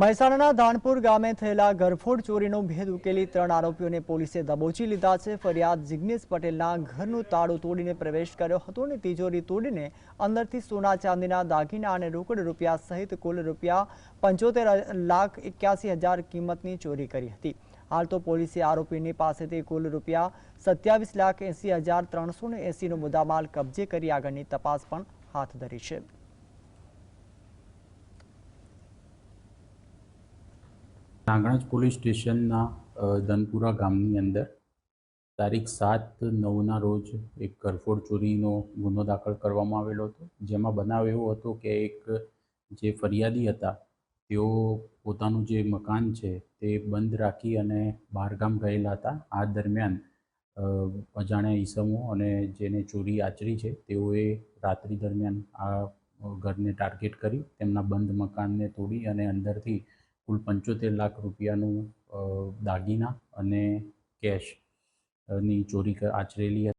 મહેસાણાના ધાનપુર ગામે થયેલા ઘરફોડ ચોરીનો ભેદ ઉકેલી ત્રણ આરોપીઓને પોલીસે દબોચી લીધા છે. ફરિયાદ જિગ્નેશ પટેલના ઘરનું તાળું તોડીને પ્રવેશ કર્યો હતો અને તિજોરી તોડીને અંદરથી સોના ચાંદીના દાગીના અને રોકડ રૂપિયા સહિત કુલ રૂપિયા પંચોતેર લાખ એક્યાસી હજાર કિંમતની ચોરી કરી હતી. હાલ તો પોલીસે આરોપીની પાસેથી કુલ રૂપિયા સત્યાવીસ લાખ એંસી હજાર ત્રણસો ને એંસીનો મુદ્દામાલ કબજે કરી આગળની તપાસ પણ હાથ ધરી છે. નાગણજ પોલીસ સ્ટેશનના ધનપુરા ગામની અંદર તારીખ સાત નવના રોજ એક ઘરફોડ ચોરીનો ગુનો દાખલ કરવામાં આવેલો હતો. જેમાં બનાવ એવો હતો કે એક જે ફરિયાદી હતા, તેઓ પોતાનું જે મકાન છે તે બંધ રાખી અને બહારગામ ગયેલા હતા. આ દરમિયાન અજાણ્યા ઈસમો અને જેને ચોરી આચરી છે, તેઓએ રાત્રિ દરમિયાન આ ઘરને ટાર્ગેટ કરી તેમના બંધ મકાનને તોડી અને અંદરથી કુલ પંચોતેર લાખ રૂપિયાનું દાગીના અને કેશની ચોરી આચરેલી હતી.